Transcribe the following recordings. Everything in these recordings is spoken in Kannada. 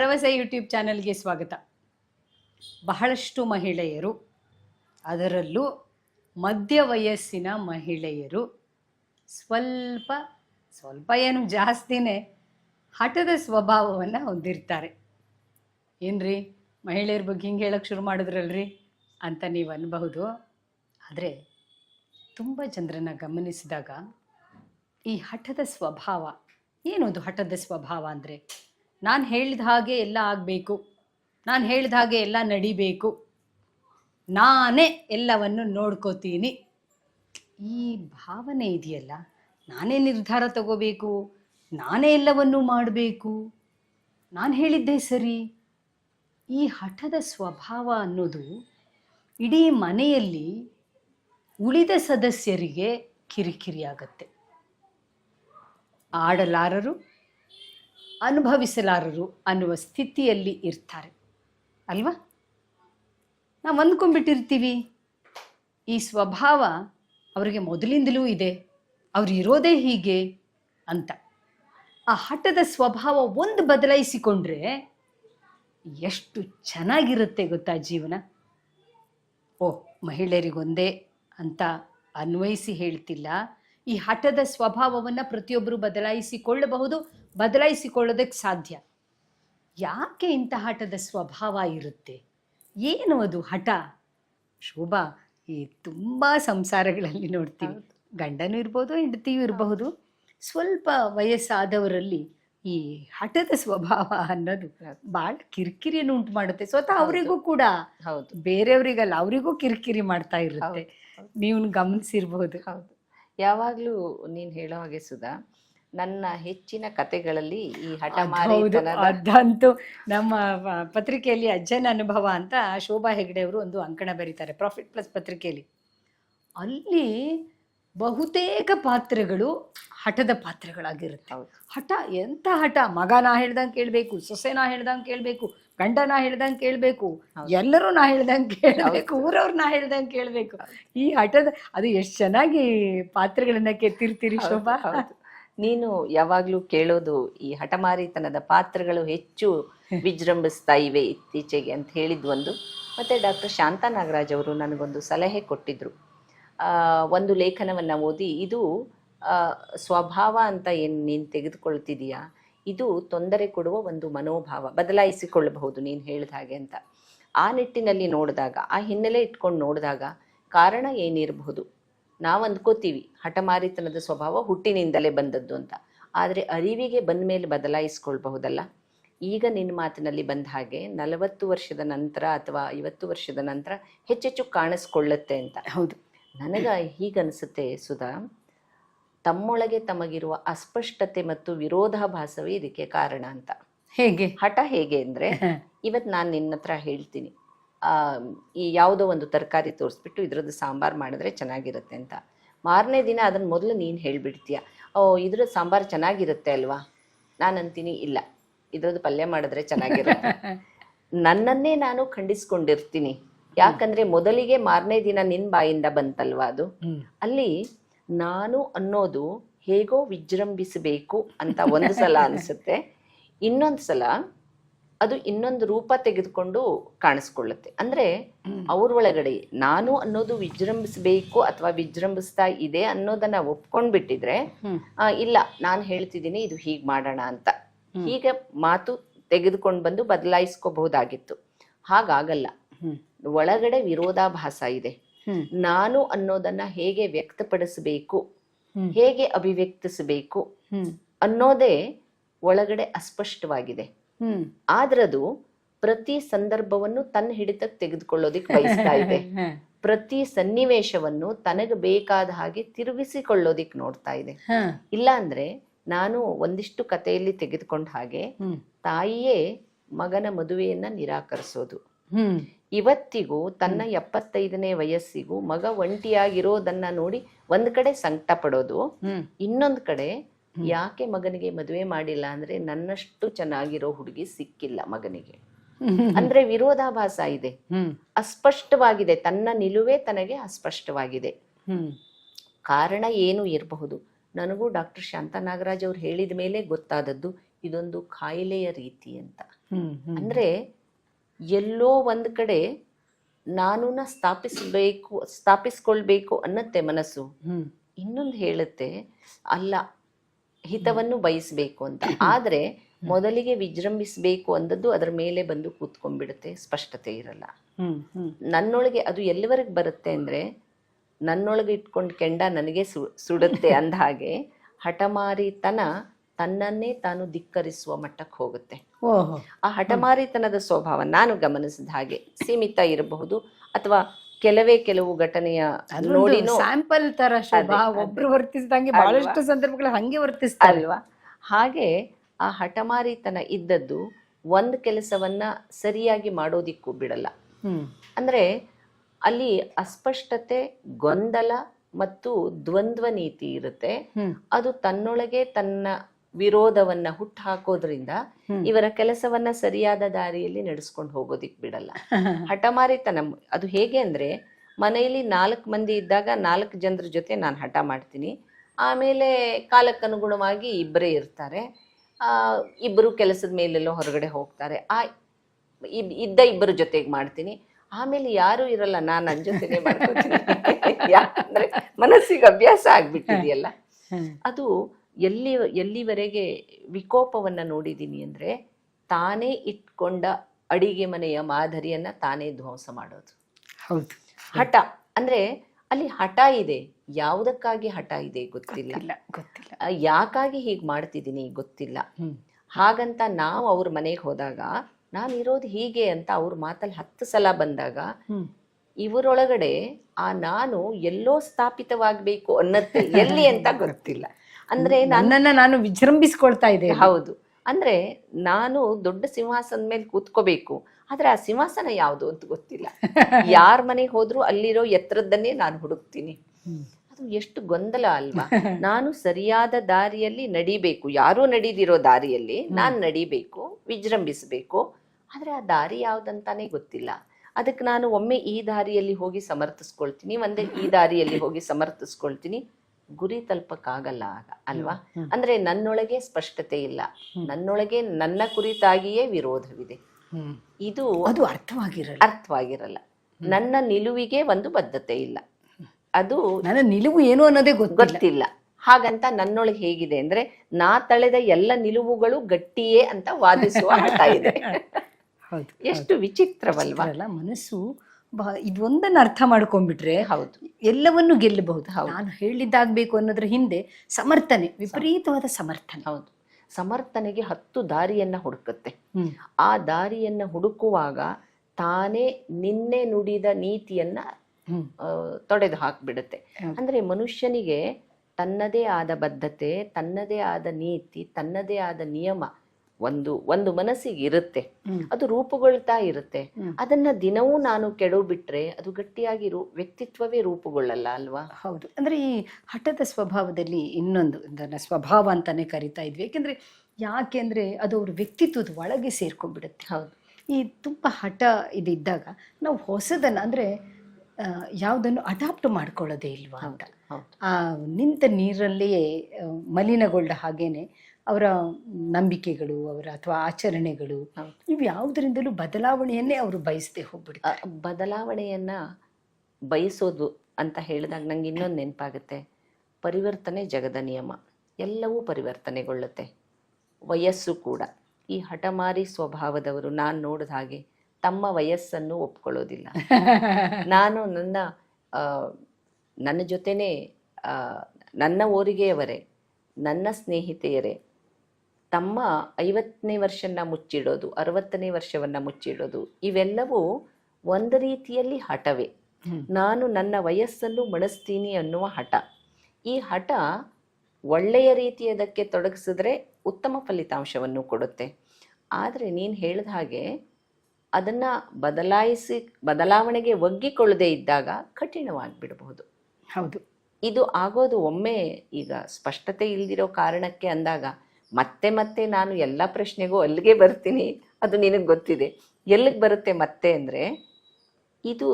ಭರವಸೆ ಯೂಟ್ಯೂಬ್ ಚಾನೆಲ್ಗೆ ಸ್ವಾಗತ. ಬಹಳಷ್ಟು ಮಹಿಳೆಯರು, ಅದರಲ್ಲೂ ಮಧ್ಯ ವಯಸ್ಸಿನ ಮಹಿಳೆಯರು ಸ್ವಲ್ಪ ಸ್ವಲ್ಪ ಏನು ಜಾಸ್ತಿನೇ ಹಠದ ಸ್ವಭಾವವನ್ನು ಹೊಂದಿರ್ತಾರೆ. ಏನ್ರಿ? ಮಹಿಳೆಯರ ಬಗ್ಗೆ ಹಿಂಗೆ ಹೇಳಕ್ಕೆ ಶುರು ಮಾಡಿದ್ರಲ್ರಿ ಅಂತ ನೀವು ಅನ್ಬಹುದು. ಆದರೆ ತುಂಬ ಜನರನ್ನು ಗಮನಿಸಿದಾಗ ಈ ಹಠದ ಸ್ವಭಾವ, ಏನದು ಹಠದ ಸ್ವಭಾವ ಅಂದರೆ? ನಾನು ಹೇಳಿದ ಹಾಗೆ ಎಲ್ಲ ಆಗಬೇಕು. ನಾನು ಹೇಳಿದ ಹಾಗೆ ಎಲ್ಲ ನಡಿಬೇಕು. ನಾನೇ ಎಲ್ಲವನ್ನು ನೋಡ್ಕೋತೀನಿ. ಈ ಭಾವನೆ ಇದೆಯಲ್ಲ, ನಾನೇ ನಿರ್ಧಾರ ತಗೋಬೇಕು, ನಾನೇ ಎಲ್ಲವನ್ನೂ ಮಾಡಬೇಕು. ನಾನು ಹೇಳಿದ್ದೆ ಸರಿ. ಈ ಹಠದ ಸ್ವಭಾವ ಅನ್ನೋದು ಇಡೀ ಮನೆಯಲ್ಲಿ ಉಳಿದ ಸದಸ್ಯರಿಗೆ ಕಿರಿಕಿರಿ ಆಗತ್ತೆ. ಆಡಲಾರರು ಅನುಭವಿಸಲಾರರು ಅನ್ನುವ ಸ್ಥಿತಿಯಲ್ಲಿ ಇರ್ತಾರೆ. ಅಲ್ವಾ? ನಾವು ಅಂದ್ಕೊಂಡ್ಬಿಟ್ಟಿರ್ತೀವಿ. ಈ ಸ್ವಭಾವ ಅವರಿಗೆ ಮೊದಲಿಂದಲೂ ಇದೆ. ಅವ್ರು ಇರೋದೇ ಹೀಗೆ ಅಂತ. ಆ ಹಠದ ಸ್ವಭಾವ ಒಂದು ಬದಲಾಯಿಸಿಕೊಂಡ್ರೆ ಎಷ್ಟು ಚೆನ್ನಾಗಿರುತ್ತೆ ಗೊತ್ತಾ ಜೀವನ? ಓ ಮಹಿಳೆಯರಿಗೊಂದೇ ಅಂತ ಅನ್ವಯಿಸಿ ಹೇಳ್ತಿಲ್ಲ. ಈ ಹಠದ ಸ್ವಭಾವವನ್ನು ಪ್ರತಿಯೊಬ್ಬರು ಬದಲಾಯಿಸಿಕೊಳ್ಳಬಹುದು. ಬದಲಾಯಿಸಿಕೊಳ್ಳೋದಕ್ಕೆ ಸಾಧ್ಯ. ಯಾಕೆ ಇಂಥ ಹಠದ ಸ್ವಭಾವ ಇರುತ್ತೆ? ಏನು ಅದು ಹಠ? ಶೋಭಾ ಈ ತುಂಬ ಸಂಸಾರಗಳಲ್ಲಿ ನೋಡ್ತೀವಿ. ಗಂಡನೂ ಇರ್ಬೋದು ಹೆಂಡತಿಯೂ ಇರಬಹುದು. ಸ್ವಲ್ಪ ವಯಸ್ಸಾದವರಲ್ಲಿ ಈ ಹಠದ ಸ್ವಭಾವ ಅನ್ನೋದು ಬಹಳ ಕಿರಿಕಿರಿಯನ್ನು ಉಂಟು ಮಾಡುತ್ತೆ. ಸ್ವತಃ ಅವರಿಗೂ ಕೂಡ. ಹೌದು. ಬೇರೆಯವರಿಗಲ್ಲ ಅವರಿಗೂ ಕಿರಿಕಿರಿ ಮಾಡ್ತಾ ಇರುತ್ತೆ. ನೀವು ಗಮನಿಸಿರ್ಬಹುದು ಹೌದು. ಯಾವಾಗಲೂ ನೀನು ಹೇಳೋ ಹಾಗೆ ಸುಧಾ ನನ್ನ ಹೆಚ್ಚಿನ ಕತೆಗಳಲ್ಲಿ ಈ ಅದಂತೂ ನಮ್ಮ ಪತ್ರಿಕೆಯಲ್ಲಿ ಅಜ್ಜನ ಅನುಭವ ಅಂತ ಶೋಭಾ ಹೆಗ್ಡೆ ಅವರು ಒಂದು ಅಂಕಣ ಬರೀತಾರೆ ಪ್ರಾಫಿಟ್ ಪ್ಲಸ್ ಪತ್ರಿಕೆಯಲ್ಲಿ. ಅಲ್ಲಿ ಬಹುತೇಕ ಪಾತ್ರಗಳು ಹಠದ ಪಾತ್ರಗಳಾಗಿರುತ್ತೆ. ಹಠ ಎಂತ ಹಠ? ಮಗ ನಾ ಹೇಳ್ದಂಗೆ ಕೇಳಬೇಕು ಸೊಸೆ ನಾ ಹೇಳ್ದಂಗೆ ಕೇಳಬೇಕು ಗಂಡ ನಾ ಹೇಳ್ದಂಗೆ ಕೇಳಬೇಕು. ಎಲ್ಲರೂ ನಾ ಹೇಳ್ದಂಗೆ ಕೇಳಬೇಕು ಊರವ್ರು ನಾ ಹೇಳ್ದಂಗೆ ಕೇಳಬೇಕು. ಈ ಹಠದ ಅದು ಎಷ್ಟು ಚೆನ್ನಾಗಿ ಪಾತ್ರಗಳನ್ನ ಕೆತ್ತಿರ್ತೀರಿ ಶೋಭಾ. ನೀನು ಯಾವಾಗ್ಲೂ ಕೇಳೋದು ಈ ಹಠಮಾರಿತನದ ಪಾತ್ರಗಳು ಹೆಚ್ಚು ವಿಜೃಂಭಿಸ್ತಾ ಇವೆ ಇತ್ತೀಚೆಗೆ ಅಂತ ಹೇಳಿದ್ ಒಂದು. ಮತ್ತೆ ಡಾಕ್ಟರ್ ಶಾಂತಾ ನಾಗರಾಜ್ ಅವರು ನನಗೊಂದು ಸಲಹೆ ಕೊಟ್ಟಿದ್ರು. ಒಂದು ಲೇಖನವನ್ನು ಓದಿ ಇದು ಸ್ವಭಾವ ಅಂತ ಏನು ನೀನು ತೆಗೆದುಕೊಳ್ತಿದೀಯಾ? ಇದು ತೊಂದರೆ ಕೊಡುವ ಒಂದು ಮನೋಭಾವ ಬದಲಾಯಿಸಿಕೊಳ್ಳಬಹುದು ನೀನು ಹೇಳಿದ ಹಾಗೆ ಅಂತ. ಆ ನಿಟ್ಟಿನಲ್ಲಿ ನೋಡಿದಾಗ ಆ ಹಿನ್ನೆಲೆ ಇಟ್ಕೊಂಡು ನೋಡಿದಾಗ ಕಾರಣ ಏನಿರಬಹುದು? ನಾವು ಅಂದ್ಕೋತೀವಿ ಹಠಮಾರಿತನದ ಸ್ವಭಾವ ಹುಟ್ಟಿನಿಂದಲೇ ಬಂದದ್ದು ಅಂತ. ಆದರೆ ಅರಿವಿಗೆ ಬಂದ ಮೇಲೆ ಬದಲಾಯಿಸ್ಕೊಳ್ಬಹುದಲ್ಲ? ಈಗ ನಿನ್ನ ಮಾತಿನಲ್ಲಿ ಬಂದ ಹಾಗೆ ನಲವತ್ತು ವರ್ಷದ ನಂತರ ಅಥವಾ ಐವತ್ತು ವರ್ಷದ ನಂತರ ಹೆಚ್ಚೆಚ್ಚು ಕಾಣಿಸ್ಕೊಳ್ಳುತ್ತೆ ಅಂತ. ಹೌದು. ನನಗ ಹೀಗನ್ಸುತ್ತೆ ಸುಧಾ ತಮ್ಮೊಳಗೆ ತಮಗಿರುವ ಅಸ್ಪಷ್ಟತೆ ಮತ್ತು ವಿರೋಧಾಭಾಸವೇ ಇದಕ್ಕೆ ಕಾರಣ ಅಂತ. ಹೇಗೆ? ಹಠ ಹೇಗೆ ಅಂದ್ರೆ ಇವತ್ತು ನಾನು ನಿನ್ನ ಹತ್ರ ಹೇಳ್ತೀನಿ. ಈ ಯಾವುದೋ ಒಂದು ತರಕಾರಿ ತೋರಿಸ್ಬಿಟ್ಟು ಇದ್ರದ್ದು ಸಾಂಬಾರು ಮಾಡಿದ್ರೆ ಚೆನ್ನಾಗಿರುತ್ತೆ ಅಂತ. ಮಾರನೇ ದಿನ ಅದನ್ನು ಮೊದಲು ನೀನು ಹೇಳಿಬಿಡ್ತೀಯ ಓ ಇದ್ರ ಸಾಂಬಾರು ಚೆನ್ನಾಗಿರುತ್ತೆ ಅಲ್ವಾ? ನಾನು ಅಂತೀನಿ ಇಲ್ಲ. ಇದ್ರದ್ದು ಪಲ್ಯ ಮಾಡಿದ್ರೆ ಚೆನ್ನಾಗಿರುತ್ತೆ. ನನ್ನನ್ನೇ ನಾನು ಖಂಡಿಸ್ಕೊಂಡಿರ್ತೀನಿ. ಯಾಕಂದ್ರೆ ಮೊದಲಿಗೆ ಮಾರನೇ ದಿನ ನಿನ್ನ ಬಾಯಿಂದ ಬಂತಲ್ವಾ ಅದು? ಅಲ್ಲಿ ನಾನು ಅನ್ನೋದು ಹೇಗೋ ವಿಜೃಂಭಿಸಬೇಕು ಅಂತ ಒಂದು ಸಲ ಅನಿಸುತ್ತೆ. ಇನ್ನೊಂದು ಸಲ ಅದು ಇನ್ನೊಂದು ರೂಪ ತೆಗೆದುಕೊಂಡು ಕಾಣಿಸ್ಕೊಳ್ಳುತ್ತೆ. ಅಂದ್ರೆ. ಅವ್ರ ಒಳಗಡೆ ನಾನು ಅನ್ನೋದು ವಿಜೃಂಭಿಸಬೇಕು ಅಥವಾ ವಿಜೃಂಭಿಸ್ತಾ ಇದೆ ಅನ್ನೋದನ್ನ ಒಪ್ಕೊಂಡ್ಬಿಟ್ಟಿದ್ರೆ ಬಿಟ್ಟಿದ್ರೆ ಇಲ್ಲ ನಾನು ಹೇಳ್ತಿದ್ದೀನಿ ಇದು ಹೀಗೆ ಮಾಡೋಣ ಅಂತ. ಹೀಗೆ ಮಾತು ತೆಗೆದುಕೊಂಡು ಬಂದು ಬದಲಾಯಿಸ್ಕೋಬಹುದಾಗಿತ್ತು. ಹಾಗಾಗಲ್ಲ. ಒಳಗಡೆ ವಿರೋಧಾಭಾಸ ಇದೆ. ನಾನು ಅನ್ನೋದನ್ನ ಹೇಗೆ ವ್ಯಕ್ತಪಡಿಸಬೇಕು? ಹೇಗೆ ಅಭಿವ್ಯಕ್ತಿಸಬೇಕು? ಅನ್ನೋದೇ ಒಳಗಡೆ ಅಸ್ಪಷ್ಟವಾಗಿದೆ. ಆದ್ರದು ಪ್ರತಿ ಸಂದರ್ಭವನ್ನು ತನ್ನ ಹಿಡಿತಕ್ಕೆ ತೆಗೆದುಕೊಳ್ಳೋದಿಕ್ ಬಯಸ್ತಾ ಇದೆ. ಪ್ರತಿ ಸನ್ನಿವೇಶವನ್ನು ತನಗೆ ಬೇಕಾದ ಹಾಗೆ ತಿರುಗಿಸಿಕೊಳ್ಳೋದಿಕ್ ನೋಡ್ತಾ ಇದೆ. ಇಲ್ಲ ಅಂದ್ರೆ ನಾನು ಒಂದಿಷ್ಟು ಕಥೆಯಲ್ಲಿ ತೆಗೆದುಕೊಂಡ ಹಾಗೆ ತಾಯಿಯೇ ಮಗನ ಮದುವೆಯನ್ನ ನಿರಾಕರಿಸೋದು. ಇವತ್ತಿಗೂ ತನ್ನ ಎಪ್ಪತ್ತೈದನೇ ವಯಸ್ಸಿಗೂ ಮಗ ಒಂಟಿಯಾಗಿರೋದನ್ನ ನೋಡಿ ಒಂದ್ ಕಡೆ ಸಂಕಟ ಪಡೋದು ಇನ್ನೊಂದ್ ಕಡೆ. ಯಾಕೆ ಮಗನಿಗೆ ಮದುವೆ ಮಾಡಿಲ್ಲ ಅಂದ್ರೆ ನನ್ನಷ್ಟು ಚೆನ್ನಾಗಿರೋ ಹುಡುಗಿ ಸಿಕ್ಕಿಲ್ಲ ಮಗನಿಗೆ. ಅಂದ್ರೆ ವಿರೋಧಾಭಾಸ ಇದೆ. ಅಸ್ಪಷ್ಟವಾಗಿದೆ. ತನ್ನ ನಿಲುವೇ ತನಗೆ ಅಸ್ಪಷ್ಟವಾಗಿದೆ. ಹ್ಮ್. ಕಾರಣ ಏನು ಇರಬಹುದು? ನನಗೂ ಡಾಕ್ಟರ್ ಶಾಂತಾ ನಾಗರಾಜ್ ಅವ್ರು ಹೇಳಿದ ಮೇಲೆ ಗೊತ್ತಾದದ್ದು ಇದೊಂದು ಕಾಯಿಲೆಯ ರೀತಿ ಅಂತ. ಅಂದ್ರೆ ಎಲ್ಲೋ ಒಂದ್ ಕಡೆ ನಾನುನ ಸ್ಥಾಪಿಸಬೇಕು ಸ್ಥಾಪಿಸ್ಕೊಳ್ಬೇಕು ಅನ್ನತ್ತೆ ಮನಸ್ಸು. ಇನ್ನೊಂದು ಹೇಳುತ್ತೆ ಅಲ್ಲ ಹಿತವನ್ನು ಬಯಸಬೇಕು ಅಂತ. ಆದ್ರೆ ಮೊದಲಿಗೆ ವಿಜೃಂಭಿಸಬೇಕು ಅಂದದ್ದು ಅದರ ಮೇಲೆ ಬಂದು ಕೂತ್ಕೊಂಡ್ಬಿಡುತ್ತೆ ಸ್ಪಷ್ಟತೆ ಇರಲ್ಲ. ನನ್ನೊಳಗೆ ಅದು ಎಲ್ಲಿವರೆಗೆ ಬರುತ್ತೆ ಅಂದ್ರೆ ನನ್ನೊಳಗೆ ಇಟ್ಕೊಂಡು ಕೆಂಡ ನನಗೆ ಸು ಸುಡುತ್ತೆ ಅಂದ ಹಾಗೆ ಹಠಮಾರಿತನ ತನ್ನನ್ನೇ ತಾನು ಧಿಕ್ಕರಿಸುವ ಮಟ್ಟಕ್ಕೆ ಹೋಗುತ್ತೆ. ಆ ಹಠಮಾರಿತನದ ಸ್ವಭಾವ ನಾನು ಗಮನಿಸಿದ ಹಾಗೆ ಸೀಮಿತ ಇರಬಹುದು ಅಥವಾ ಕೆಲವೇ ಕೆಲವು ಘಟನೆಯ ನೋಡಿನೂ ಸ್ಯಾಂಪಲ್ ತರ ಶೋಭಾ. ಒಬ್ರು ವರ್ತಿಸಿದಂಗೆ ಬಹಳಷ್ಟು ಸಂದರ್ಭಗಳು ಹಂಗೆ ವರ್ತಿಸ್ತಾರೆ. ಅಲ್ವಾ? ಹಾಗೆ ಆ ಹಠಮಾರಿತನ ಇದ್ದದ್ದು ಒಂದು ಕೆಲಸವನ್ನ ಸರಿಯಾಗಿ ಮಾಡೋದಿಕ್ಕೂ ಬಿಡಲ್ಲ. ಅಂದ್ರೆ ಅಲ್ಲಿ ಅಸ್ಪಷ್ಟತೆ ಗೊಂದಲ ಮತ್ತು ದ್ವಂದ್ವ ನೀತಿ ಇರುತ್ತೆ. ಅದು ತನ್ನೊಳಗೆ ತನ್ನ ವಿರೋಧವನ್ನ ಹುಟ್ಟು ಹಾಕೋದ್ರಿಂದ ಇವರ ಕೆಲಸವನ್ನ ಸರಿಯಾದ ದಾರಿಯಲ್ಲಿ ನಡೆಸ್ಕೊಂಡು ಹೋಗೋದಿಕ್ ಬಿಡಲ್ಲ. ಹಠಮಾರಿತನ ಅದು ಹೇಗೆ ಅಂದ್ರೆ ಮನೆಯಲ್ಲಿ ನಾಲ್ಕು ಮಂದಿ ಇದ್ದಾಗ ನಾಲ್ಕು ಜನರ ಜೊತೆ ನಾನು ಹಠ ಮಾಡ್ತೀನಿ. ಆಮೇಲೆ ಕಾಲಕ್ಕನುಗುಣವಾಗಿ ಇಬ್ಬರೇ ಇರ್ತಾರೆ. ಆ ಇಬ್ಬರು ಕೆಲಸದ ಮೇಲೆಲ್ಲೋ ಹೊರಗಡೆ ಹೋಗ್ತಾರೆ. ಆ ಇದ್ದ ಇಬ್ಬರ ಜೊತೆಗೆ ಮಾಡ್ತೀನಿ. ಆಮೇಲೆ ಯಾರು ಇರಲ್ಲ ನಾನು ನನ್ನ ಜೊತೆಗೆ ಮಾಡ್ಕೊತೀನಿ. ಯಾಕಂದ್ರೆ ಮನಸ್ಸಿಗೆ ಅಭ್ಯಾಸ ಆಗ್ಬಿಟ್ಟಿದೆಯಲ್ಲ. ಅದು ಎಲ್ಲಿ ಎಲ್ಲಿವರೆಗೆ ವಿಕೋಪವನ್ನ ನೋಡಿದ್ದೀನಿ ಅಂದ್ರೆ ತಾನೇ ಇಟ್ಕೊಂಡ ಅಡಿಗೆ ಮನೆಯ ಮಾದರಿಯನ್ನು ತಾನೇ ಧ್ವಂಸ ಮಾಡೋದು. ಹೌದು. ಹಠ. ಅಂದ್ರೆ ಅಲ್ಲಿ ಹಠ ಇದೆ. ಯಾವುದಕ್ಕಾಗಿ ಹಠ ಇದೆ ಗೊತ್ತಿಲ್ಲ. ಗೊತ್ತಿಲ್ಲ ಯಾಕಾಗಿ ಹೀಗೆ ಮಾಡ್ತಿದ್ದೀನಿ ಗೊತ್ತಿಲ್ಲ. ಹಾಗಂತ ನಾವು ಅವ್ರ ಮನೆಗೆ ಹೋದಾಗ ನಾನು ಇರೋದು ಹೀಗೆ ಅಂತ ಅವ್ರ ಮಾತಲ್ಲಿ ಹತ್ತು ಸಲ ಬಂದಾಗ ಇವರೊಳಗಡೆ ಆ ನಾನು ಎಲ್ಲೋ ಸ್ಥಾಪಿತವಾಗಬೇಕು ಅನ್ನತ್ತೆ ಎಲ್ಲಿ ಅಂತ ಗೊತ್ತಿಲ್ಲ. ಅಂದ್ರೆ ನಾನು ನನ್ನನ್ನ ನಾನು ವಿಜೃಂಭಿಸ್ಕೊಳ್ತಾ ಇದ್ದೆ ಹೌದು. ಅಂದ್ರೆ ನಾನು ದೊಡ್ಡ ಸಿಂಹಾಸನ ಮೇಲೆ ಕೂತ್ಕೋಬೇಕು. ಆದ್ರೆ ಆ ಸಿಂಹಾಸನ ಯಾವುದು ಅಂತ ಗೊತ್ತಿಲ್ಲ. ಯಾರ ಮನೆಗೆ ಹೋದ್ರು ಅಲ್ಲಿರೋ ಎತ್ತರದ್ದನ್ನೇ ನಾನು ಹುಡುಕ್ತೀನಿ. ಅದು ಎಷ್ಟು ಗೊಂದಲ ಅಲ್ವಾ. ನಾನು ಸರಿಯಾದ ದಾರಿಯಲ್ಲಿ ನಡಿಬೇಕು. ಯಾರೂ ನಡೀದಿರೋ ದಾರಿಯಲ್ಲಿ ನಾನು ನಡಿಬೇಕು ವಿಜೃಂಭಿಸಬೇಕು. ಆದ್ರೆ ಆ ದಾರಿ ಯಾವ್ದಂತಾನೆ ಗೊತ್ತಿಲ್ಲ. ಅದಕ್ಕೆ ನಾನು ಒಮ್ಮೆ ಈ ದಾರಿಯಲ್ಲಿ ಹೋಗಿ ಸಮರ್ಥಿಸ್ಕೊಳ್ತೀನಿ ಒಂದೇ ಈ ದಾರಿಯಲ್ಲಿ ಹೋಗಿ ಸಮರ್ಥಿಸ್ಕೊಳ್ತೀನಿ. ಗುರಿ ತಲುಪಕ್ಕಾಗಲ್ಲ ಆಗ ಅಲ್ವಾ? ಅಂದ್ರೆ ನನ್ನೊಳಗೆ ಸ್ಪಷ್ಟತೆ ಇಲ್ಲ. ನನ್ನೊಳಗೆ ನನ್ನ ಕುರಿತಾಗಿಯೇ ವಿರೋಧವಿದೆ. ಇದು ಅದು ಅರ್ಥವಾಗಿರಲ್ಲ. ಅರ್ಥವಾಗಿರಲ್ಲ. ನನ್ನ ನಿಲುವಿಗೆ ಒಂದು ಬದ್ಧತೆ ಇಲ್ಲ. ಅದು ನನ್ನ ನಿಲುವು ಏನು ಅನ್ನೋದೇ ಗೊತ್ತಿಲ್ಲ. ಹಾಗಂತ ನನ್ನೊಳಗೆ ಹೇಗಿದೆ ಅಂದ್ರೆ ನಾ ತಳೆದ ಎಲ್ಲ ನಿಲುವುಗಳು ಗಟ್ಟಿಯೇ ಅಂತ ವಾದಿಸುವ ಆಟ ಇದೆ. ಎಷ್ಟು ವಿಚಿತ್ರವಲ್ವಾ? ಮನಸ್ಸು ಇದೊಂದನ್ನ ಅರ್ಥ ಮಾಡ್ಕೊಂಡ್ಬಿಟ್ರೆ ಹೌದು. ಎಲ್ಲವನ್ನೂ ಗೆಲ್ಲಬಹುದು. ಹೌದು. ನಾನು ಹೇಳಿದ್ದಾಗಬೇಕು ಅನ್ನೋದ್ರ ಹಿಂದೆ ಸಮರ್ಥನೆ ವಿಪರೀತವಾದ ಸಮರ್ಥನೆ. ಹೌದು. ಸಮರ್ಥನೆಗೆ ಹತ್ತು ದಾರಿಯನ್ನ ಹುಡುಕುತ್ತೆ. ಆ ದಾರಿಯನ್ನ ಹುಡುಕುವಾಗ ತಾನೇ ನಿನ್ನೆ ನುಡಿದ ನೀತಿಯನ್ನ ತೊಡೆದು ಹಾಕ್ಬಿಡುತ್ತೆ. ಅಂದ್ರೆ ಮನುಷ್ಯನಿಗೆ ತನ್ನದೇ ಆದ ಬದ್ಧತೆ ತನ್ನದೇ ಆದ ನೀತಿ ತನ್ನದೇ ಆದ ನಿಯಮ ಒಂದು ಒಂದು ಮನಸ್ಸಿಗೆ ಇರುತ್ತೆ. ಅದು ರೂಪುಗೊಳ್ತಾ ಇರುತ್ತೆ. ಅದನ್ನ ದಿನವೂ ನಾನು ಕೆಡು ಬಿಟ್ರೆ ಅದು ಗಟ್ಟಿಯಾಗಿ ರೂ ವ್ಯಕ್ತಿತ್ವವೇ ರೂಪುಗೊಳ್ಳಲ್ಲ ಅಲ್ವಾ? ಹೌದು. ಅಂದ್ರೆ ಈ ಹಠದ ಸ್ವಭಾವದಲ್ಲಿ ಇನ್ನೊಂದು ಸ್ವಭಾವ ಅಂತಾನೆ ಕರಿತಾ ಇದ್ವಿ. ಯಾಕೆಂದ್ರೆ ಯಾಕೆಂದ್ರೆ ಅದು ಅವ್ರ ವ್ಯಕ್ತಿತ್ವದ ಒಳಗೆ ಸೇರ್ಕೊಂಡ್ಬಿಡುತ್ತೆ. ಹೌದು. ಈ ತುಂಬ ಹಠ ಇದಿದ್ದಾಗ ನಾವು ಹೊಸದನ್ನ ಅಂದ್ರೆ ಯಾವುದನ್ನು ಅಡಾಪ್ಟ್ ಮಾಡ್ಕೊಳ್ಳೋದೇ ಇಲ್ವಾ ಅಂತ. ಆ ನಿಂತ ನೀರಲ್ಲಿಯೇ ಮಲಿನಗೊಳ್ಳ ಹಾಗೇನೆ ಅವರ ನಂಬಿಕೆಗಳು ಅವರ ಅಥವಾ ಆಚರಣೆಗಳು. ಇವು ಯಾವುದರಿಂದಲೂ ಬದಲಾವಣೆಯನ್ನೇ ಅವರು ಬಯಸದೆ ಹೋಗ್ಬಿಡ್ತಾರೆ ಬದಲಾವಣೆಯನ್ನು ಬಯಸೋದು ಅಂತ ಹೇಳಿದಾಗ ನಂಗೆ ಇನ್ನೊಂದು ನೆನಪಾಗುತ್ತೆ. ಪರಿವರ್ತನೆ ಜಗದ ನಿಯಮ. ಎಲ್ಲವೂ ಪರಿವರ್ತನೆಗೊಳ್ಳುತ್ತೆ. ವಯಸ್ಸು ಕೂಡ. ಈ ಹಠಮಾರಿ ಸ್ವಭಾವದವರು ನಾನು ನೋಡಿದ ಹಾಗೆ ತಮ್ಮ ವಯಸ್ಸನ್ನು ಒಪ್ಕೊಳ್ಳೋದಿಲ್ಲ. ನಾನು ನನ್ನ ನನ್ನ ಜೊತೆನೇ ನನ್ನ ಓರಿಗೆಯವರೇ ನನ್ನ ಸ್ನೇಹಿತೆಯರೇ ತಮ್ಮ ಐವತ್ತನೇ ವರ್ಷನ ಮುಚ್ಚಿಡೋದು ಅರವತ್ತನೇ ವರ್ಷವನ್ನ ಮುಚ್ಚಿಡೋದು ಇವೆಲ್ಲವೂ ಒಂದು ರೀತಿಯಲ್ಲಿ ಹಠವೇ. ನಾನು ನನ್ನ ವಯಸ್ಸನ್ನು ಬಳಸ್ತೀನಿ ಅನ್ನುವ ಹಠ. ಈ ಹಠ ಒಳ್ಳೆಯ ರೀತಿಯದಕ್ಕೆ ತೊಡಗಿಸಿದ್ರೆ ಉತ್ತಮ ಫಲಿತಾಂಶವನ್ನು ಕೊಡುತ್ತೆ. ಆದರೆ ನೀನು ಹೇಳಿದ ಹಾಗೆ ಅದನ್ನ ಬದಲಾಯಿಸಿ ಬದಲಾವಣೆಗೆ ಒಗ್ಗಿಕೊಳ್ಳದೆ ಇದ್ದಾಗ ಕಠಿಣವಾಗಿಬಿಡಬಹುದು. ಹೌದು. ಇದು ಆಗೋದು ಒಮ್ಮೆ ಈಗ ಸ್ಪಷ್ಟತೆ ಇಲ್ದಿರೋ ಕಾರಣಕ್ಕೆ ಅಂದಾಗ ಮತ್ತೆ ಮತ್ತೆ ನಾನು ಎಲ್ಲ ಪ್ರಶ್ನೆಗೂ ಅಲ್ಲಿಗೆ ಬರ್ತೀನಿ. ಅದು ನಿನಗೆ ಗೊತ್ತಿದೆ. ಎಲ್ಲಿಗೆ ಬರುತ್ತೆ ಮತ್ತೆ ಅಂದರೆ ಇದು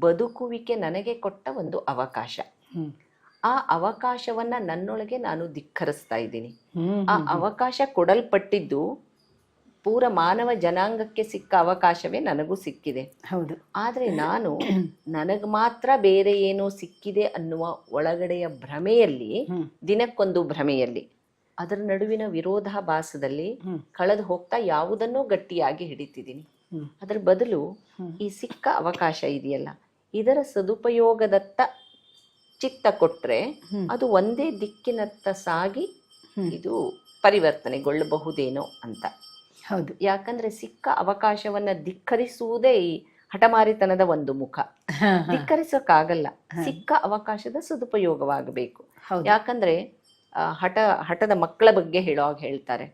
ಬದುಕುವಿಕೆ ನನಗೆ ಕೊಟ್ಟ ಒಂದು ಅವಕಾಶ. ಆ ಅವಕಾಶವನ್ನ ನನ್ನೊಳಗೆ ನಾನು ಧಿಕ್ಕರಿಸ್ತಾ ಇದ್ದೀನಿ. ಆ ಅವಕಾಶ ಕೊಡಲ್ಪಟ್ಟಿದ್ದು ಪೂರ ಮಾನವ ಜನಾಂಗಕ್ಕೆ ಸಿಕ್ಕ ಅವಕಾಶವೇ ನನಗೂ ಸಿಕ್ಕಿದೆ. ಹೌದು. ಆದ್ರೆ ನಾನು ನನಗ್ ಮಾತ್ರ ಬೇರೆ ಏನೋ ಸಿಕ್ಕಿದೆ ಅನ್ನುವ ಒಳಗಡೆಯ ಭ್ರಮೆಯಲ್ಲಿ ದಿನಕ್ಕೊಂದು ಭ್ರಮೆಯಲ್ಲಿ ಅದರ ನಡುವಿನ ವಿರೋಧಾಭಾಸದಲ್ಲಿ ಕಳೆದು ಹೋಗ್ತಾ ಯಾವುದನ್ನೋ ಗಟ್ಟಿಯಾಗಿ ಹಿಡಿತಿದ್ದೀನಿ. ಅದರ ಬದಲು ಈ ಸಿಕ್ಕ ಅವಕಾಶ ಇದೆಯಲ್ಲ ಇದರ ಸದುಪಯೋಗದತ್ತ ಚಿತ್ತ ಕೊಟ್ರೆ ಅದು ಒಂದೇ ದಿಕ್ಕಿನತ್ತ ಸಾಗಿ ಇದು ಪರಿವರ್ತನೆಗೊಳ್ಳಬಹುದೇನೋ ಅಂತ. ಹೌದು. ಯಾಕಂದ್ರೆ ಸಿಕ್ಕ ಅವಕಾಶವನ್ನ ಧಿಕ್ಕರಿಸುವುದೇ ಈ ಹಠಮಾರಿತನದ ಒಂದು ಮುಖ. ಧಿಕ್ಕರಿಸೋಕಾಗಲ್ಲ. ಧಿಕ್ಕರಿಸೋಕ್ಕಾಗಲ್ಲ. ಸಿಕ್ಕ ಅವಕಾಶದ ಸದುಪಯೋಗವಾಗಬೇಕು. ಯಾಕಂದ್ರೆ ಹಠ ಹಠದ ಮಕ್ಕಳ ಬಗ್ಗೆ ಹೇಳುವಾಗ ಹೇಳ್ತಾರೆ.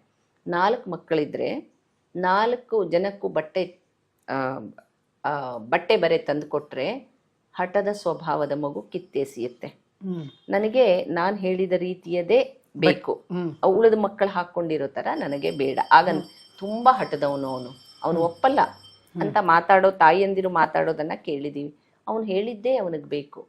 ನಾಲ್ಕು ಮಕ್ಕಳಿದ್ರೆ ನಾಲ್ಕು ಜನಕ್ಕೂ ಬಟ್ಟೆ ಬಟ್ಟೆ ಬರೆ ತಂದು ಕೊಟ್ರೆ ಹಠದ ಸ್ವಭಾವದ ಮಗು ಕಿತ್ತೆಸಿಯುತ್ತೆ ನನಗೆ ನಾನು ಹೇಳಿದ ರೀತಿಯದೇ ಬೇಕು. ಅವಳದ ಉಳಿದ ಮಕ್ಕಳು ಹಾಕೊಂಡಿರೋ ತರ ನನಗೆ ಬೇಡ. ಆಗ ತುಂಬಾ ಹಠದವನು ಅವನು. ಅವನು ಒಪ್ಪಲ್ಲ. ಅಂತ ಮಾತಾಡೋ ತಾಯಿಯಂದಿರು ಮಾತಾಡೋದನ್ನ ಕೇಳಿದೀವಿ. ಅವನು ಹೇಳಿದ್ದೇ ಅವನಿಗೆ ಬೇಕು.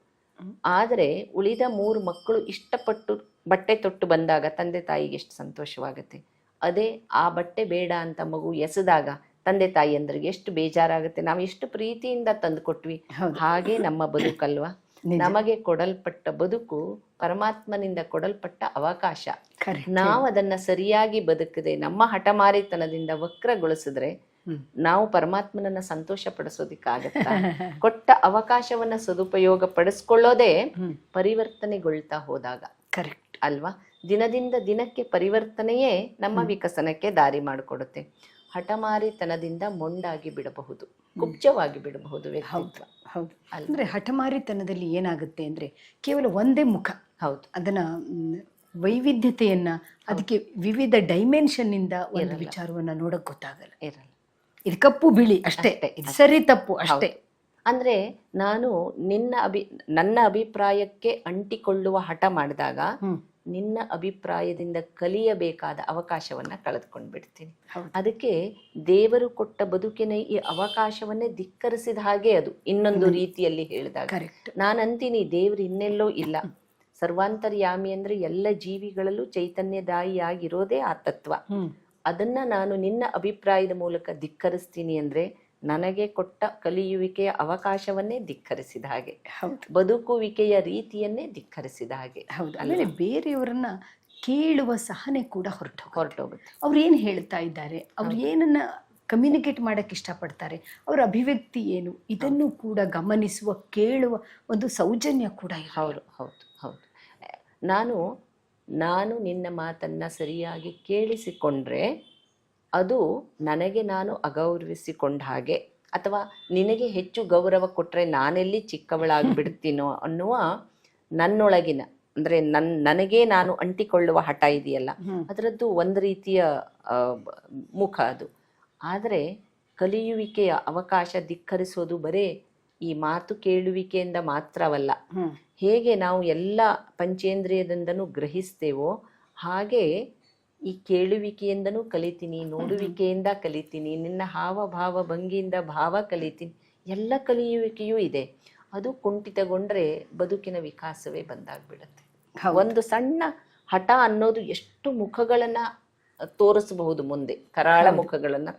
ಆದರೆ ಉಳಿದ ಮೂರು ಮಕ್ಕಳು ಇಷ್ಟಪಟ್ಟು ಬಟ್ಟೆ ತೊಟ್ಟು ಬಂದಾಗ ತಂದೆ ತಾಯಿಗೆ ಎಷ್ಟು ಸಂತೋಷವಾಗುತ್ತೆ. ಅದೇ ಆ ಬಟ್ಟೆ ಬೇಡ ಅಂತ ಮಗು ಎಸೆದಾಗ ತಂದೆ ತಾಯಿಯಂದ್ರಿಗೆ ಎಷ್ಟು ಬೇಜಾರಾಗುತ್ತೆ. ನಾವು ಎಷ್ಟು ಪ್ರೀತಿಯಿಂದ ತಂದು ಕೊಟ್ವಿ. ಹಾಗೆ ನಮ್ಮ ಬದುಕಲ್ವಾ. ನಮಗೆ ಕೊಡಲ್ಪಟ್ಟ ಬದುಕು ಪರಮಾತ್ಮನಿಂದ ಕೊಡಲ್ಪಟ್ಟ ಅವಕಾಶ. ನಾವು ಅದನ್ನ ಸರಿಯಾಗಿ ಬದುಕದೆ ನಮ್ಮ ಹಠಮಾರಿತನದಿಂದ ವಕ್ರಗೊಳಿಸಿದ್ರೆ. ನಾವು ಪರಮಾತ್ಮನನ್ನ ಸಂತೋಷ ಪಡಿಸೋದಿಕ್ಕಾಗತ್ತ ಕೊಟ್ಟ ಅವಕಾಶವನ್ನ ಸದುಪಯೋಗ ಪಡಿಸ್ಕೊಳ್ಳೋದೇ ಪರಿವರ್ತನೆಗೊಳ್ತಾ ಹೋದಾಗ. ಕರೆಕ್ಟ್ ಅಲ್ವಾ? ದಿನದಿಂದ ದಿನಕ್ಕೆ ಪರಿವರ್ತನೆಯೇ ನಮ್ಮ ವಿಕಸನಕ್ಕೆ ದಾರಿ ಮಾಡಿಕೊಡುತ್ತೆ. ಹಠಮಾರಿತನದಿಂದ ಮೊಂಡಾಗಿ ಬಿಡಬಹುದು. ಕುಬ್ಜವಾಗಿ ಬಿಡಬಹುದು ವ್ಯಕ್ತಿತ್ವ. ಹೌದು ಅಲ್ವಾ? ಅಂದ್ರೆ ಹಠಮಾರಿತನದಲ್ಲಿ ಏನಾಗುತ್ತೆ ಅಂದ್ರೆ ಕೇವಲ ಒಂದೇ ಮುಖ. ಹೌದು. ಅದನ್ನ ವೈವಿಧ್ಯತೆಯನ್ನ ಅದಕ್ಕೆ ವಿವಿಧ ಡೈಮೆನ್ಷನ್ ಇಂದ ಒಂದು ವಿಚಾರವನ್ನ ನೋಡಕ್ ಗೊತ್ತಾಗಲ್ಲ. ಇರಲ್ಲ. ಇದು ಕಪ್ಪು ಬಿಳಿ ಅಷ್ಟೇ. ಇದು ಸರಿ ತಪ್ಪು ಅಷ್ಟೇ. ಅಂದ್ರೆ ನಾನು ನಿನ್ನ ಅಭಿ ನನ್ನ ಅಭಿಪ್ರಾಯಕ್ಕೆ ಅಂಟಿಕೊಳ್ಳುವ ಹಠ ಮಾಡಿದಾಗ ನಿನ್ನ ಅಭಿಪ್ರಾಯದಿಂದ ಕಲಿಯಬೇಕಾದ ಅವಕಾಶವನ್ನ ಕಳೆದುಕೊಂಡು ಬಿಡ್ತೀನಿ ಅದಕ್ಕೆ ದೇವರು ಕೊಟ್ಟ ಬದುಕಿನ ಈ ಅವಕಾಶವನ್ನೇ ಧಿಕ್ಕರಿಸಿದ ಹಾಗೆ ಅದು ಇನ್ನೊಂದು ರೀತಿಯಲ್ಲಿ ಹೇಳಿದಾಗ. ನಾನು ಅಂತೀನಿ ದೇವರು ಇನ್ನೆಲ್ಲೋ ಇಲ್ಲ. ಸರ್ವಾಂತರ್ಯಾಮಿ ಅಂದ್ರೆ ಎಲ್ಲ ಜೀವಿಗಳಲ್ಲೂ ಚೈತನ್ಯದಾಯಿಯಾಗಿರೋದೇ ಆ ತತ್ವ. ಅದನ್ನ ನಾನು ನಿನ್ನ ಅಭಿಪ್ರಾಯದ ಮೂಲಕ ಧಿಕ್ಕರಿಸ್ತೀನಿ ಅಂದ್ರೆ ನನಗೆ ಕೊಟ್ಟ ಕಲಿಯುವಿಕೆಯ ಅವಕಾಶವನ್ನೇ ಧಿಕ್ಕರಿಸಿದ ಹಾಗೆ ಹೌದು. ಬದುಕುವಿಕೆಯ ರೀತಿಯನ್ನೇ ಧಿಕ್ಕರಿಸಿದ ಹಾಗೆ ಹೌದು. ಆಮೇಲೆ ಬೇರೆಯವರನ್ನ ಕೇಳುವ ಸಹನೆ ಕೂಡ ಹೊರಟು ಹೊರಟೋಗುತ್ತೆ. ಅವ್ರು ಏನು ಹೇಳ್ತಾ ಇದ್ದಾರೆ? ಅವ್ರು ಏನನ್ನ ಕಮ್ಯುನಿಕೇಟ್ ಮಾಡಕ್ಕೆ ಇಷ್ಟಪಡ್ತಾರೆ? ಅವರ ಅಭಿವ್ಯಕ್ತಿ ಏನು? ಇದನ್ನು ಕೂಡ ಗಮನಿಸುವ ಕೇಳುವ ಒಂದು ಸೌಜನ್ಯ ಕೂಡ ಹೌದು ಹೌದು ಹೌದು. ನಾನು ನಾನು ನಿನ್ನ ಮಾತನ್ನ ಸರಿಯಾಗಿ ಕೇಳಿಸಿಕೊಂಡ್ರೆ ಅದು ನನಗೆ ನಾನು ಅಗೌರವಿಸಿಕೊಂಡ ಹಾಗೆ ಅಥವಾ ನಿನಗೆ ಹೆಚ್ಚು ಗೌರವ ಕೊಟ್ಟರೆ ನಾನೆಲ್ಲಿ ಚಿಕ್ಕವಳಾಗ್ಬಿಡ್ತೀನೋ ಅನ್ನುವ ನನ್ನೊಳಗಿನ ಅಂದರೆ ನನ್ನ ನನಗೆ ನಾನು ಅಂಟಿಕೊಳ್ಳುವ ಹಠ ಇದೆಯಲ್ಲ. ಅದರದ್ದು ಒಂದು ರೀತಿಯ ಮುಖ ಅದು. ಆದರೆ ಕಲಿಯುವಿಕೆಯ ಅವಕಾಶ ಧಿಕ್ಕರಿಸೋದು ಬರೇ ಈ ಮಾತು ಕೇಳುವಿಕೆಯಿಂದ ಮಾತ್ರವಲ್ಲ. ಹೇಗೆ ನಾವು ಎಲ್ಲ ಪಂಚೇಂದ್ರಿಯದಿಂದನೂ ಗ್ರಹಿಸ್ತೇವೋ ಹಾಗೆ ಈ ಕೇಳುವಿಕೆಯಿಂದನೂ ಕಲಿತೀನಿ ನೋಡುವಿಕೆಯಿಂದ ಕಲಿತೀನಿ ನಿನ್ನ ಹಾವಭಾವ ಭಂಗಿಯಿಂದ ಭಾವ ಕಲಿತೀನಿ ಎಲ್ಲ ಕಲಿಯುವಿಕೆಯೂ ಇದೆ. ಅದು ಕುಂಠಿತಗೊಂಡ್ರೆ ಬದುಕಿನ ವಿಕಾಸವೇ ಬಂದಾಗ್ಬಿಡುತ್ತೆ. ಒಂದು ಸಣ್ಣ ಹಠ ಅನ್ನೋದು ಎಷ್ಟು ಮುಖಗಳನ್ನ ತೋರಿಸಬಹುದು ಮುಂದೆ ಕರಾಳ ಮುಖಗಳನ್ನ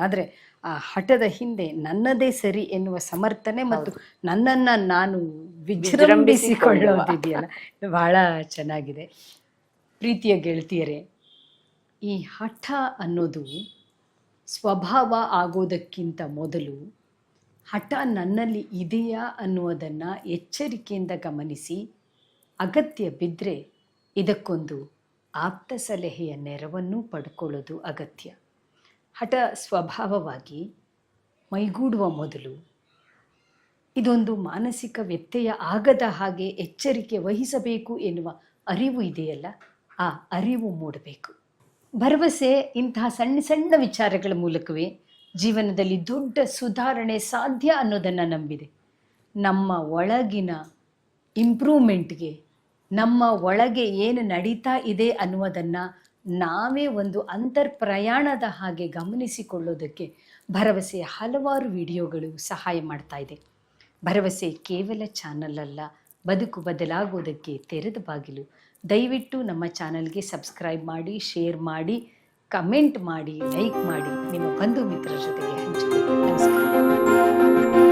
ಆದ್ರೆ ಆ ಹಠದ ಹಿಂದೆ ನನ್ನದೇ ಸರಿ ಎನ್ನುವ ಸಮರ್ಥನೆ ಮತ್ತು ನನ್ನನ್ನ ನಾನು ವಿಜೃಂಭಿಸಿಕೊಳ್ಳೋದಿದೆಯಲ್ಲ ಬಹಳ ಚೆನ್ನಾಗಿದೆ. ಪ್ರೀತಿಯ ಗೆಳತಿಯರೇ ಈ ಹಠ ಅನ್ನೋದು ಸ್ವಭಾವ ಆಗೋದಕ್ಕಿಂತ ಮೊದಲು ಹಠ ನನ್ನಲ್ಲಿ ಇದೆಯಾ ಅನ್ನುವುದನ್ನು ಎಚ್ಚರಿಕೆಯಿಂದ ಗಮನಿಸಿ ಅಗತ್ಯ ಬಿದ್ದರೆ ಇದಕ್ಕೊಂದು ಆಪ್ತ ಸಲಹೆಯ ನೆರವನ್ನು ಪಡ್ಕೊಳ್ಳೋದು ಅಗತ್ಯ. ಹಠ ಸ್ವಭಾವವಾಗಿ ಮೈಗೂಡುವ ಮೊದಲು ಇದೊಂದು ಮಾನಸಿಕ ವ್ಯತ್ಯಯ ಆಗದ ಹಾಗೆ ಎಚ್ಚರಿಕೆ ವಹಿಸಬೇಕು ಎನ್ನುವ ಅರಿವು ಇದೆಯಲ್ಲ, ಆ ಅರಿವು ಮೂಡಬೇಕು. ಭರವಸೆ, ಇಂತಹ ಸಣ್ಣ ಸಣ್ಣ ವಿಚಾರಗಳ ಮೂಲಕವೇ ಜೀವನದಲ್ಲಿ ದೊಡ್ಡ ಸುಧಾರಣೆ ಸಾಧ್ಯ ಅನ್ನೋದನ್ನು ನಂಬಿದೆ. ನಮ್ಮ ಒಳಗಿನ ಇಂಪ್ರೂವ್ಮೆಂಟ್ಗೆ, ನಮ್ಮ ಒಳಗೆ ಏನು ನಡೀತಾ ಇದೆ ಅನ್ನುವುದನ್ನು ನಾವೇ ಒಂದು ಅಂತರ್ ಪ್ರಯಾಣದ ಹಾಗೆ ಗಮನಿಸಿಕೊಳ್ಳೋದಕ್ಕೆ ಭರವಸೆ ಹಲವಾರು ವಿಡಿಯೋಗಳು ಸಹಾಯ ಮಾಡ್ತಾ ಇದೆ. ಭರವಸೆ ಕೇವಲ ಚಾನಲ್ ಅಲ್ಲ ಬದುಕು ಬದಲಾಗುವುದಕ್ಕೆ ತೆರೆದ ಬಾಗಿಲು. ದಯವಿಟ್ಟು ನಮ್ಮ ಚಾನಲ್ಗೆ ಸಬ್ಸ್ಕ್ರೈಬ್ ಮಾಡಿ, ಶೇರ್ ಮಾಡಿ, ಕಮೆಂಟ್ ಮಾಡಿ, ಲೈಕ್ ಮಾಡಿ ನಿಮ್ಮ ಬಂಧು ಮಿತ್ರರ ಜೊತೆಗೆ ಹಂಚಿಕೊಳ್ಳಿ. ನಮಸ್ಕಾರ.